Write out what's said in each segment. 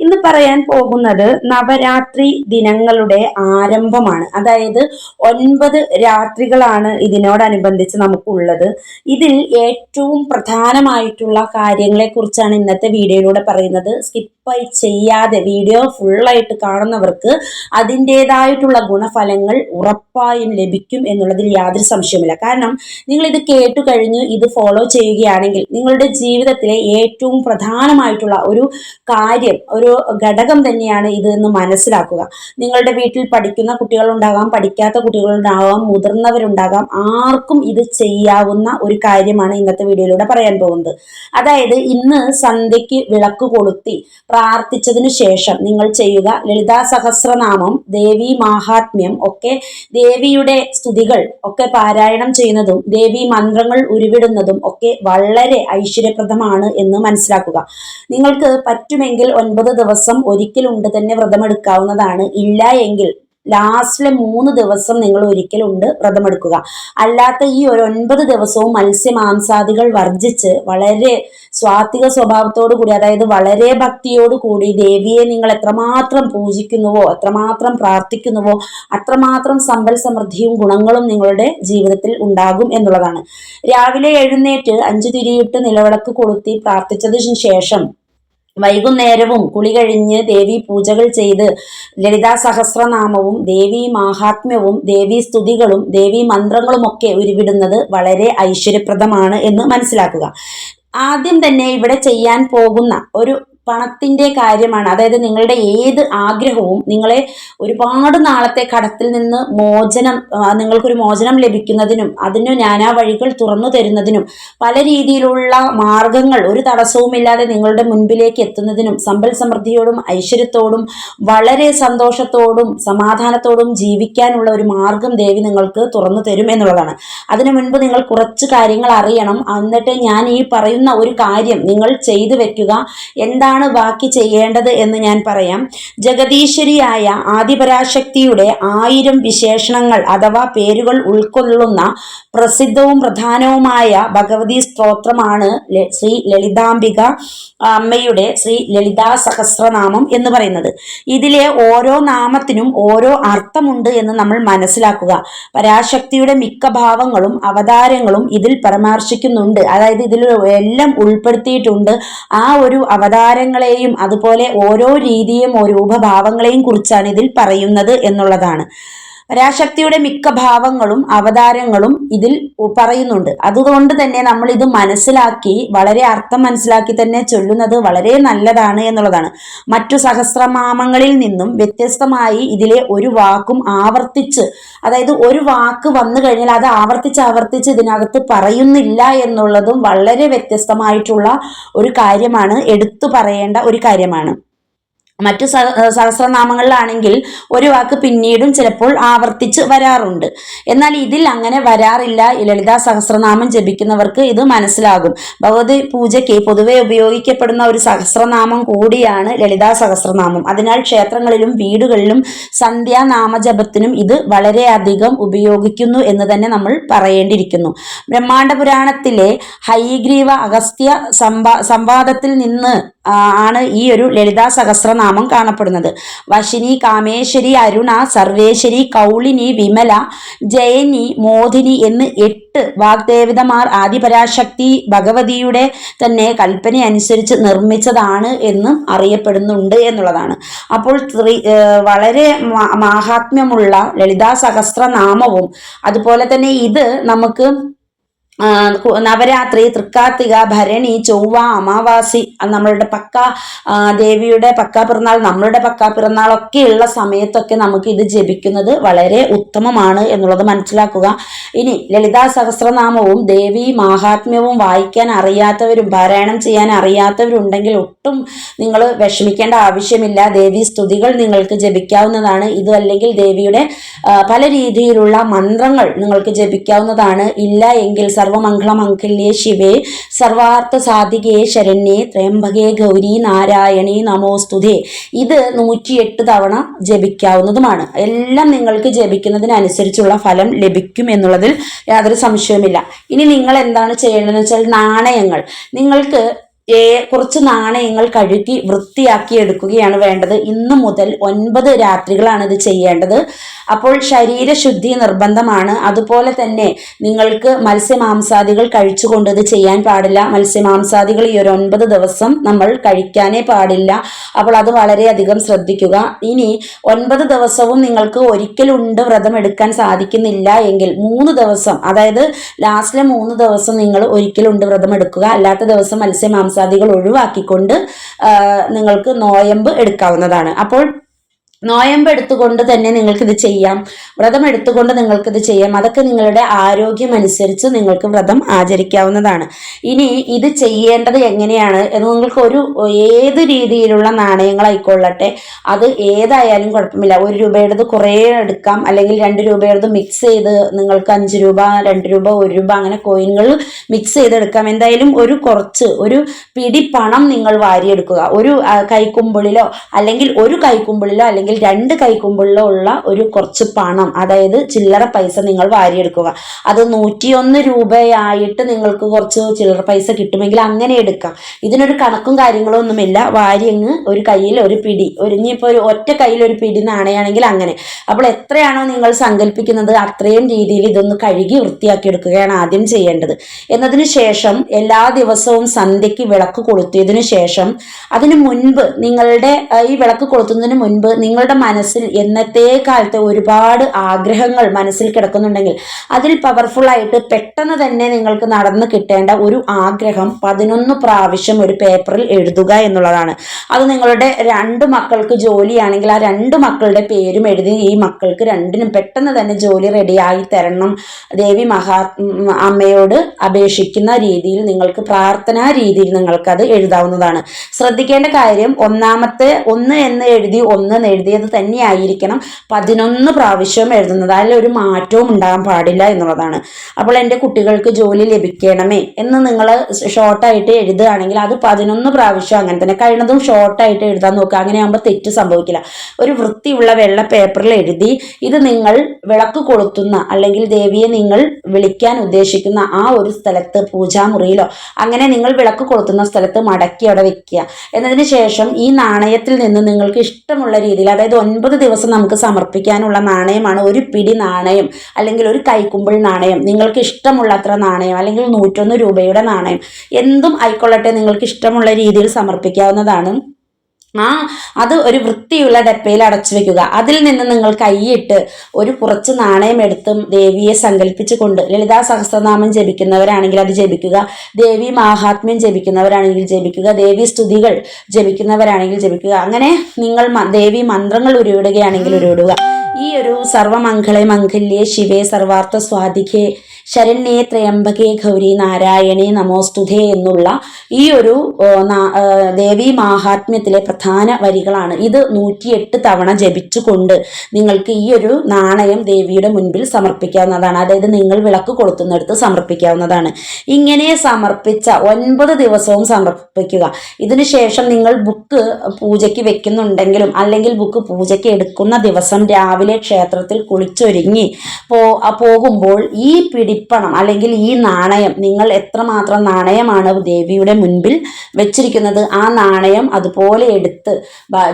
ഇന്ന് പറയാൻ പോകുന്നത് നവരാത്രി ദിനങ്ങളുടെ ആരംഭമാണ്. അതായത് ഒൻപത് രാത്രികളാണ് ഇതിനോടനുബന്ധിച്ച് നമുക്കുള്ളത്. ഇതിൽ ഏറ്റവും പ്രധാനമായിട്ടുള്ള കാര്യങ്ങളെ കുറിച്ചാണ് ഇന്നത്തെ വീഡിയോയിലൂടെ പറയുന്നത്. സ്കിപ്പായി ചെയ്യാതെ വീഡിയോ ഫുള്ളായിട്ട് കാണുന്നവർക്ക് അതിന്റെതായിട്ടുള്ള ഗുണഫലങ്ങൾ ഉറപ്പായും ലഭിക്കും എന്നുള്ളതിൽ യാതൊരു സംശയവുമില്ല. കാരണം നിങ്ങൾ ഇത് കേട്ടു കഴിഞ്ഞ് ഇത് ഫോളോ ചെയ്യുകയാണെങ്കിൽ നിങ്ങളുടെ ജീവിതത്തിലെ ഏറ്റവും പ്രധാനമായിട്ടുള്ള ഒരു കാര്യം ഒരു ഘടകം തന്നെയാണ് ഇത് എന്ന് മനസ്സിലാക്കുക. നിങ്ങളുടെ വീട്ടിൽ പഠിക്കുന്ന കുട്ടികളുണ്ടാകാം പഠിക്കാത്ത കുട്ടികളുണ്ടാകാം മുതിർന്നവരുണ്ടാകാം ആർക്കും ഇത് ചെയ്യാവുന്ന ഒരു കാര്യമാണ് ഇന്നത്തെ വീഡിയോയിലൂടെ പറയാൻ പോകുന്നത്. അതായത് ഇന്ന് സന്ധ്യയ്ക്ക് വിളക്ക് കൊളുത്തി പ്രാർത്ഥിച്ചതിനു ശേഷം നിങ്ങൾ ചെയ്യുക ലളിതാ സഹസ്രനാമം ദേവി മാഹാത്മ്യം ഒക്കെ ദേവിയുടെ സ്തുതികൾ ഒക്കെ പാരായണം ചെയ്യുന്നതും ദേവി മന്ത്രങ്ങൾ ഉരുവിടുന്നതും ഒക്കെ വളരെ ഐശ്വര്യപ്രദമാണ് എന്ന് മനസ്സിലാക്കുക. നിങ്ങൾക്ക് പറ്റുമെങ്കിൽ ഒൻപത് ദിവസം ഒരിക്കലുണ്ട് തന്നെ വ്രതമെടുക്കാവുന്നതാണ്. ഇല്ല എങ്കിൽ ലാസ്റ്റിലെ മൂന്ന് ദിവസം നിങ്ങൾ ഒരിക്കലുണ്ട് വ്രതമെടുക്കുക. അല്ലാത്ത ഈ ഒരു ഒൻപത് ദിവസവും മത്സ്യമാംസാദികൾ വർജിച്ച് വളരെ സ്വാത്വിക സ്വഭാവത്തോടു കൂടി അതായത് വളരെ ഭക്തിയോടു കൂടി ദേവിയെ നിങ്ങൾ എത്രമാത്രം പൂജിക്കുന്നുവോ എത്രമാത്രം പ്രാർത്ഥിക്കുന്നുവോ അത്രമാത്രം സമ്പൽ സമൃദ്ധിയും ഗുണങ്ങളും നിങ്ങളുടെ ജീവിതത്തിൽ ഉണ്ടാകും എന്നുള്ളതാണ്. രാവിലെ എഴുന്നേറ്റ് അഞ്ചു തിരിയിട്ട് നിലവിളക്ക് കൊളുത്തി പ്രാർത്ഥിച്ചതിനു ശേഷം വൈകുന്നേരവും കുളി കഴിഞ്ഞ് ദേവി പൂജകൾ ചെയ്ത് ലളിതാ സഹസ്രനാമവും ദേവി മാഹാത്മ്യവും ദേവി സ്തുതികളും ദേവി മന്ത്രങ്ങളും ഒക്കെ ഉരുവിടുന്നത് വളരെ ഐശ്വര്യപ്രദമാണ് എന്ന് മനസ്സിലാക്കുക. ആദ്യം തന്നെ ഇവിടെ ചെയ്യാൻ പോകുന്ന ഒരു പണത്തിന്റെ കാര്യമാണ്. അതായത് നിങ്ങളുടെ ഏത് ആഗ്രഹവും നിങ്ങളെ ഒരുപാട് നാളത്തെ കടത്തിൽ നിന്ന് മോചനം നിങ്ങൾക്കൊരു മോചനം ലഭിക്കുന്നതിനും അതിന് നാനാ വഴികൾ തുറന്നു തരുന്നതിനും പല രീതിയിലുള്ള മാർഗങ്ങൾ ഒരു തടസ്സവുമില്ലാതെ നിങ്ങളുടെ മുൻപിലേക്ക് എത്തുന്നതിനും സമ്പൽ സമൃദ്ധിയോടും ഐശ്വര്യത്തോടും വളരെ സന്തോഷത്തോടും സമാധാനത്തോടും ജീവിക്കാനുള്ള ഒരു മാർഗം ദേവി നിങ്ങൾക്ക് തുറന്നു തരും എന്നുള്ളതാണ്. അതിനു മുൻപ് നിങ്ങൾ കുറച്ച് കാര്യങ്ങൾ അറിയണം. എന്നിട്ട് ഞാൻ ഈ പറയുന്ന ഒരു കാര്യം നിങ്ങൾ ചെയ്തു വെക്കുക. എന്താണ് ബാക്കി ചെയ്യേണ്ടത് എന്ന് ഞാൻ പറയാം. ജഗദീശ്വരിയായ ആദിപരാശക്തിയുടെ ആയിരം വിശേഷണങ്ങൾ അഥവാ പേരുകൾ ഉൾക്കൊള്ളുന്ന പ്രസിദ്ധവും പ്രധാനവുമായ ഭഗവതി സ്തോത്രമാണ് ശ്രീ ലളിതാംബിക അമ്മയുടെ ശ്രീ ലളിതാ സഹസ്രനാമം എന്ന് പറയുന്നത്. ഇതിലെ ഓരോ നാമത്തിനും ഓരോ അർത്ഥമുണ്ട് എന്ന് നമ്മൾ മനസ്സിലാക്കുക. പരാശക്തിയുടെ മിക്ക ഭാവങ്ങളും അവതാരങ്ങളും ഇതിൽ പരാമർശിക്കുന്നുണ്ട്. അതായത് ഇതിൽ എല്ലാം ഉൾപ്പെടുത്തിയിട്ടുണ്ട് ആ ഒരു അവതാരങ്ങളെയും അതുപോലെ ഓരോ രീതിയും രൂപഭാവങ്ങളെയും കുറിച്ചാണ് ഇതിൽ പറയുന്നത് എന്നുള്ളതാണ്. പരാശക്തിയുടെ മിക്ക ഭാവങ്ങളും അവതാരങ്ങളും ഇതിൽ പറയുന്നുണ്ട്. അതുകൊണ്ട് തന്നെ നമ്മൾ ഇത് മനസ്സിലാക്കി വളരെ അർത്ഥം മനസ്സിലാക്കി തന്നെ ചൊല്ലുന്നത് വളരെ നല്ലതാണ് എന്നുള്ളതാണ്. മറ്റു സഹസ്രനാമങ്ങളിൽ നിന്നും വ്യത്യസ്തമായി ഇതിലെ ഒരു വാക്കും ആവർത്തിച്ച് അതായത് ഒരു വാക്ക് വന്നു കഴിഞ്ഞാൽ അത് ആവർത്തിച്ച് ആവർത്തിച്ച് ഇതിനകത്ത് പറയുന്നില്ല എന്നുള്ളതും വളരെ വ്യത്യസ്തമായിട്ടുള്ള ഒരു കാര്യമാണ് എടുത്തു പറയേണ്ട ഒരു കാര്യമാണ്. മറ്റു സഹസ്രനാമങ്ങളിലാണെങ്കിൽ ഒരു വാക്ക് പിന്നീടും ചിലപ്പോൾ ആവർത്തിച്ച് വരാറുണ്ട്. എന്നാൽ ഇതിൽ അങ്ങനെ വരാറില്ല. ലളിതാ സഹസ്രനാമം ജപിക്കുന്നവർക്ക് ഇത് മനസ്സിലാകും. ഭഗവതി പൂജയ്ക്ക് പൊതുവെ ഉപയോഗിക്കപ്പെടുന്ന ഒരു സഹസ്രനാമം കൂടിയാണ് ലളിതാ സഹസ്രനാമം. അതിനാൽ ക്ഷേത്രങ്ങളിലും വീടുകളിലും സന്ധ്യാനാമജപത്തിനും ഇത് വളരെയധികം ഉപയോഗിക്കുന്നു എന്ന് തന്നെ നമ്മൾ പറയേണ്ടിയിരിക്കുന്നു. ബ്രഹ്മാണ്ഡ പുരാണത്തിലെ ഹൈഗ്രീവ അഗസ്ത്യ സംവാ സംവാദത്തിൽ നിന്ന് ആണ് ഈ ഒരു ലളിതാ സഹസ്രനാമം കാണപ്പെടുന്നത്. വശിനി കാമേശ്വരി അരുണ സർവേശ്വരി കൗളിനി വിമല ജയനി മോഹിനി എന്ന് എട്ട് വാഗ്ദേവതമാർ ആദിപരാശക്തി ഭഗവതിയുടെ തന്നെ കൽപ്പന അനുസരിച്ച് നിർമ്മിച്ചതാണ് എന്നും അറിയപ്പെടുന്നുണ്ട് എന്നുള്ളതാണ്. അപ്പോൾ വളരെ മാഹാത്മ്യമുള്ള ലളിതാ സഹസ്രനാമവും അതുപോലെ തന്നെ ഇത് നമുക്ക് നവരാത്രി തൃക്കാർത്തിക ഭരണി ചൊവ്വ അമാവാസി നമ്മളുടെ പക്ക ദേവിയുടെ പക്ക പിറന്നാൾ നമ്മളുടെ പക്ക പിറന്നാളൊക്കെയുള്ള സമയത്തൊക്കെ നമുക്ക് ഇത് ജപിക്കുന്നത് വളരെ ഉത്തമമാണ് എന്നുള്ളത് മനസ്സിലാക്കുക. ഇനി ലളിതാ സഹസ്രനാമവും ദേവി മാഹാത്മ്യവും വായിക്കാൻ അറിയാത്തവരും പാരായണം ചെയ്യാൻ അറിയാത്തവരുണ്ടെങ്കിൽ ഒട്ടും നിങ്ങൾ വിഷമിക്കേണ്ട ആവശ്യമില്ല. ദേവി സ്തുതികൾ നിങ്ങൾക്ക് ജപിക്കാവുന്നതാണ്. ഇത് അല്ലെങ്കിൽ ദേവിയുടെ പല രീതിയിലുള്ള മന്ത്രങ്ങൾ നിങ്ങൾക്ക് ജപിക്കാവുന്നതാണ്. ഇല്ല എങ്കിൽ സർവ സർവമംഗളമംഗല്യേ ശിവേ. സർവാർത്ഥ സാധികേ ശരണ്യേ. ത്രയംബകേ ഗൗരി നാരായണി നമോസ്തുതേ. ഇത് നൂറ്റിയെട്ട് തവണ ജപിക്കാവുന്നതുമാണ്. എല്ലാം നിങ്ങൾക്ക് ജപിക്കുന്നതിനനുസരിച്ചുള്ള ഫലം ലഭിക്കും എന്നുള്ളതിൽ യാതൊരു സംശയവുമില്ല. ഇനി നിങ്ങൾ എന്താണ് ചെയ്യേണ്ടതെന്ന് വെച്ചാൽ നാണയങ്ങൾ. നിങ്ങൾക്ക് കുറച്ച് നാണയങ്ങൾ കഴുകി വൃത്തിയാക്കി എടുക്കുകയാണ് വേണ്ടത്. ഇന്നു മുതൽ ഒൻപത് രാത്രികളാണ് ഇത് ചെയ്യേണ്ടത്. അപ്പോൾ ശരീരശുദ്ധി നിർബന്ധമാണ്. അതുപോലെ തന്നെ നിങ്ങൾക്ക് മത്സ്യമാംസാദികൾ കഴിച്ചുകൊണ്ട് ഇത് ചെയ്യാൻ പാടില്ല. മത്സ്യമാംസാദികൾ ഈ ഒരു ഒൻപത് ദിവസം നമ്മൾ കഴിക്കാനേ പാടില്ല. അപ്പോൾ അത് വളരെയധികം ശ്രദ്ധിക്കുക. ഇനി ഒൻപത് ദിവസവും നിങ്ങൾക്ക് ഒരിക്കലുണ്ട് വ്രതം എടുക്കാൻ സാധിക്കുന്നില്ല എങ്കിൽ മൂന്ന് ദിവസം അതായത് ലാസ്റ്റിലെ മൂന്ന് ദിവസം നിങ്ങൾ ഒരിക്കലുണ്ട് വ്രതം എടുക്കുക. അല്ലാത്ത ദിവസം മത്സ്യമാംസാദികൾ ഒഴിവാക്കിക്കൊണ്ട് നിങ്ങൾക്ക് നോയമ്പ് എടുക്കാവുന്നതാണ്. അപ്പോൾ നോയമ്പ് എടുത്തുകൊണ്ട് തന്നെ നിങ്ങൾക്ക് ഇത് ചെയ്യാം. വ്രതം എടുത്തുകൊണ്ട് നിങ്ങൾക്കിത് ചെയ്യാം. അതൊക്കെ നിങ്ങളുടെ ആരോഗ്യം അനുസരിച്ച് നിങ്ങൾക്ക് വ്രതം ആചരിക്കാവുന്നതാണ്. ഇനി ഇത് ചെയ്യേണ്ടത് എങ്ങനെയാണ്? എന്ന് നിങ്ങൾക്ക് ഒരു ഏത് രീതിയിലുള്ള നാണയങ്ങളായിക്കൊള്ളട്ടെ അത് ഏതായാലും കുഴപ്പമില്ല. ഒരു രൂപയുടേത് കുറേ എടുക്കാം. അല്ലെങ്കിൽ രണ്ട് രൂപയുടേത് മിക്സ് ചെയ്ത് നിങ്ങൾക്ക് അഞ്ച് രൂപ രണ്ട് രൂപ ഒരു രൂപ അങ്ങനെ കോയിനുകൾ മിക്സ് ചെയ്തെടുക്കാം. എന്തായാലും ഒരു കുറച്ച് ഒരു പിടി പണം നിങ്ങൾ വാരിയെടുക്കുക. ഒരു കൈക്കുമ്പിളിലോ അല്ലെങ്കിൽ ഒരു കൈക്കുമ്പിളിലോ അല്ലെങ്കിൽ രണ്ട് കൈക്കുമ്പിളിലോ ഉള്ള ഒരു കുറച്ച് പണം അതായത് ചില്ലറ പൈസ നിങ്ങൾ വാരിയെടുക്കുക. അത് നൂറ്റിയൊന്ന് രൂപയായിട്ട് നിങ്ങൾക്ക് കുറച്ച് ചില്ലറ പൈസ കിട്ടുമെങ്കിൽ അങ്ങനെ എടുക്കാം. ഇതിനൊരു കണക്കും കാര്യങ്ങളും ഒന്നുമില്ല. വാരി അങ്ങ് ഒരു കയ്യിൽ ഒരു പിടി ഒരു ഇനിയിപ്പോൾ ഒരു ഒറ്റ കയ്യിൽ ഒരു പിടി നാണയാണെങ്കിൽ അങ്ങനെ. അപ്പോൾ എത്രയാണോ നിങ്ങൾ സങ്കല്പിക്കുന്നത് അത്രയും രീതിയിൽ ഇതൊന്ന് കഴുകി വൃത്തിയാക്കി എടുക്കുകയാണ് ആദ്യം ചെയ്യേണ്ടത്. എന്നതിന് ശേഷം എല്ലാ ദിവസവും സന്ധ്യയ്ക്ക് വിളക്ക് കൊളുത്തിയതിനു ശേഷം അതിനു മുൻപ് നിങ്ങളുടെ ഈ വിളക്ക് കൊളുത്തുന്നതിന് മുൻപ് നിങ്ങളുടെ മനസ്സിൽ എന്നത്തെ കാലത്ത് ഒരുപാട് ആഗ്രഹങ്ങൾ മനസ്സിൽ കിടക്കുന്നുണ്ടെങ്കിൽ അതിൽ പവർഫുൾ ആയിട്ട് പെട്ടെന്ന് തന്നെ നിങ്ങൾക്ക് നടന്നു കിട്ടേണ്ട ഒരു ആഗ്രഹം പതിനൊന്ന് പ്രാവശ്യം ഒരു പേപ്പറിൽ എഴുതുക എന്നുള്ളതാണ്. അത് നിങ്ങളുടെ രണ്ട് മക്കൾക്ക് ജോലിയാണെങ്കിൽ ആ രണ്ട് മക്കളുടെ പേരും എഴുതി ഈ മക്കൾക്ക് രണ്ടിനും പെട്ടെന്ന് തന്നെ ജോലി റെഡിയായി തരണം. ദേവി മഹാ അമ്മയോട് അപേക്ഷിക്കുന്ന രീതിയിൽ നിങ്ങൾക്ക് പ്രാർത്ഥനാ രീതിയിൽ നിങ്ങൾക്കത് എഴുതാവുന്നതാണ്. ശ്രദ്ധിക്കേണ്ട കാര്യം ഒന്നാമത്തെ ഒന്ന് എന്ന് എഴുതി ഒന്ന് എന്ന് എഴുതിയത് തന്നെയായിരിക്കണം പതിനൊന്ന് പ്രാവശ്യം എഴുതുന്നത്. അതിൽ ഒരു മാറ്റവും ഉണ്ടാകാൻ പാടില്ല എന്നുള്ളതാണ്. അപ്പോൾ എന്റെ കുട്ടികൾക്ക് ജോലി ലഭിക്കണമേ എന്ന് നിങ്ങൾ ഷോർട്ടായിട്ട് എഴുതുകയാണെങ്കിൽ അത് പതിനൊന്ന് പ്രാവശ്യം അങ്ങനെ തന്നെ. കഴിയുന്നതും ഷോർട്ടായിട്ട് എഴുതാൻ നോക്കുക. അങ്ങനെയാകുമ്പോൾ തെറ്റ് സംഭവിക്കില്ല. ഒരു വൃത്തിയുള്ള വെള്ള പേപ്പറിൽ എഴുതി ഇത് നിങ്ങൾ വിളക്ക് കൊളുത്തുന്ന അല്ലെങ്കിൽ ദേവിയെ നിങ്ങൾ വിളിക്കാൻ ഉദ്ദേശിക്കുന്ന ആ ഒരു സ്ഥലത്ത് പൂജാമുറിയിലോ അങ്ങനെ നിങ്ങൾ വിളക്ക് കൊളുത്തുന്ന സ്ഥലത്ത് മടക്കി അവിടെ വെക്കുക. എന്നതിന് ശേഷം ഈ നാണയത്തിൽ നിന്ന് നിങ്ങൾക്ക് ഇഷ്ടമുള്ള രീതിയിൽ അതായത് ഒൻപത് ദിവസം നമുക്ക് സമർപ്പിക്കാനുള്ള നാണയമാണ് ഒരു പിടി നാണയം അല്ലെങ്കിൽ ഒരു കൈക്കുമ്പിൾ നാണയം നിങ്ങൾക്ക് ഇഷ്ടമുള്ള അത്ര നാണയം അല്ലെങ്കിൽ നൂറ്റൊന്ന് രൂപയുടെ നാണയം എന്തും ആയിക്കൊള്ളട്ടെ നിങ്ങൾക്ക് ഇഷ്ടമുള്ള രീതിയിൽ സമർപ്പിക്കാവുന്നതാണ്. ആ അത് ഒരു വൃത്തിയുള്ള ഡപ്പയിൽ അടച്ചു വെക്കുക. അതിൽ നിന്ന് നിങ്ങൾ കൈയിട്ട് ഒരു കുറച്ച് നാണയം എടുത്തും ദേവിയെ സങ്കല്പിച്ചുകൊണ്ട് ലളിതാ സഹസ്രനാമം ജപിക്കുന്നവരാണെങ്കിൽ അത് ജപിക്കുക ദേവി മഹാത്മ്യം ജപിക്കുന്നവരാണെങ്കിൽ ജപിക്കുക ദേവി സ്തുതികൾ ജപിക്കുന്നവരാണെങ്കിൽ ജപിക്കുക. അങ്ങനെ നിങ്ങൾ ദേവി മന്ത്രങ്ങൾ ഉരുവിടുകയാണെങ്കിൽ ഉരുവിടുക. ഈ ഒരു സർവമംഗളെ മംഗല്യേ ശിവേ സർവാർത്ഥ സ്വാധികേ ശരണ്യേ ത്രയംബകേ ഗൗരി നാരായണേ നമോസ്തുതേ എന്നുള്ള ഈ ഒരു ദേവി മാഹാത്മ്യത്തിലെ പ്രധാന വരികളാണ്. ഇത് നൂറ്റിയെട്ട് തവണ ജപിച്ചുകൊണ്ട് നിങ്ങൾക്ക് ഈ ഒരു നാണയം ദേവിയുടെ മുൻപിൽ സമർപ്പിക്കാവുന്നതാണ്. അതായത് നിങ്ങൾ വിളക്ക് കൊളുത്തുന്നിടത്ത് സമർപ്പിക്കാവുന്നതാണ്. ഇങ്ങനെ സമർപ്പിച്ച ഒൻപത് ദിവസവും സമർപ്പിക്കുക. ഇതിനുശേഷം നിങ്ങൾ ബുക്ക് പൂജയ്ക്ക് വെക്കുന്നുണ്ടെങ്കിലും അല്ലെങ്കിൽ ബുക്ക് പൂജയ്ക്ക് എടുക്കുന്ന ദിവസം രാവിലെ ക്ഷേത്രത്തിൽ കുളിച്ചൊരുങ്ങി പോകുമ്പോൾ ഈ പിടിപ്പണം അല്ലെങ്കിൽ ഈ നാണയം നിങ്ങൾ എത്രമാത്രം നാണയമാണ് ദേവിയുടെ മുൻപിൽ വെച്ചിരിക്കുന്നത് ആ നാണയം അതുപോലെ എടുത്ത്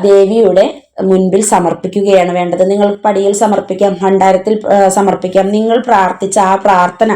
ദേവിയുടെ മുൻപിൽ സമർപ്പിക്കുകയാണ് വേണ്ടത്. നിങ്ങൾ പടിയിൽ സമർപ്പിക്കാം ഭണ്ഡാരത്തിൽ സമർപ്പിക്കാം. നിങ്ങൾ പ്രാർത്ഥിച്ച ആ പ്രാർത്ഥന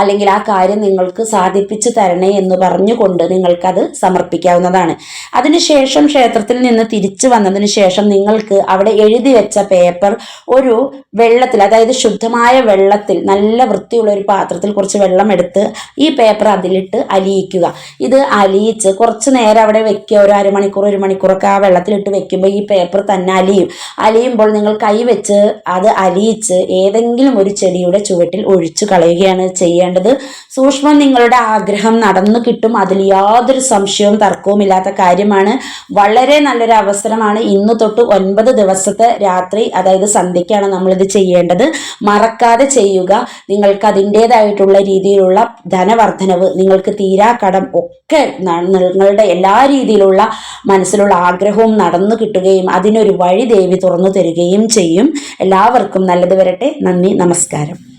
അല്ലെങ്കിൽ ആ കാര്യം നിങ്ങൾക്ക് സാധിപ്പിച്ചു തരണേ എന്ന് പറഞ്ഞുകൊണ്ട് നിങ്ങൾക്കത് സമർപ്പിക്കാവുന്നതാണ്. അതിനുശേഷം ക്ഷേത്രത്തിൽ നിന്ന് തിരിച്ചു വന്നതിന് ശേഷം നിങ്ങൾക്ക് അവിടെ എഴുതി വെച്ച പേപ്പർ ഒരു വെള്ളത്തിൽ അതായത് ശുദ്ധമായ വെള്ളത്തിൽ നല്ല വൃത്തിയുള്ള ഒരു പാത്രത്തിൽ കുറച്ച് വെള്ളം എടുത്ത് ഈ പേപ്പർ അതിലിട്ട് അലിയിക്കുക. ഇത് അലിയിച്ച് കുറച്ച് നേരം അവിടെ വെക്കുക. ഒരു അരമണിക്കൂർ ഒരു മണിക്കൂറൊക്കെ ആ വെള്ളത്തിലിട്ട് വെക്കുമ്പോൾ ഈ പേപ്പർ തന്നെ തന്നെ അലിയും. അലിയുമ്പോൾ നിങ്ങൾ കൈവച്ച് അത് അലിയിച്ച് ഏതെങ്കിലും ഒരു ചെടിയുടെ ചുവട്ടിൽ ഒഴിച്ചു കളയുകയാണ് ചെയ്യേണ്ടത്. സൂക്ഷ്മം നിങ്ങളുടെ ആഗ്രഹം നടന്നു കിട്ടും. അതിൽ യാതൊരു സംശയവും തർക്കവും ഇല്ലാത്ത കാര്യമാണ്. വളരെ നല്ലൊരു അവസരമാണ് ഇന്ന് തൊട്ട് ഒൻപത് ദിവസത്തെ രാത്രി അതായത് സന്ധ്യയ്ക്കാണ് നമ്മളിത് ചെയ്യേണ്ടത്. മറക്കാതെ ചെയ്യുക. നിങ്ങൾക്ക് അതിന്റെതായിട്ടുള്ള രീതിയിലുള്ള ധനവർദ്ധനവ് നിങ്ങൾക്ക് തീരാക്കടം ഒക്കെ നിങ്ങളുടെ എല്ലാ രീതിയിലുള്ള മനസ്സിലുള്ള ആഗ്രഹവും നടന്നു കിട്ടുകയും അതിനൊരു വഴി ദേവി തുറന്നു തരികയും ചെയ്യും. എല്ലാവർക്കും നല്ലത് വരട്ടെ. നന്ദി നമസ്കാരം.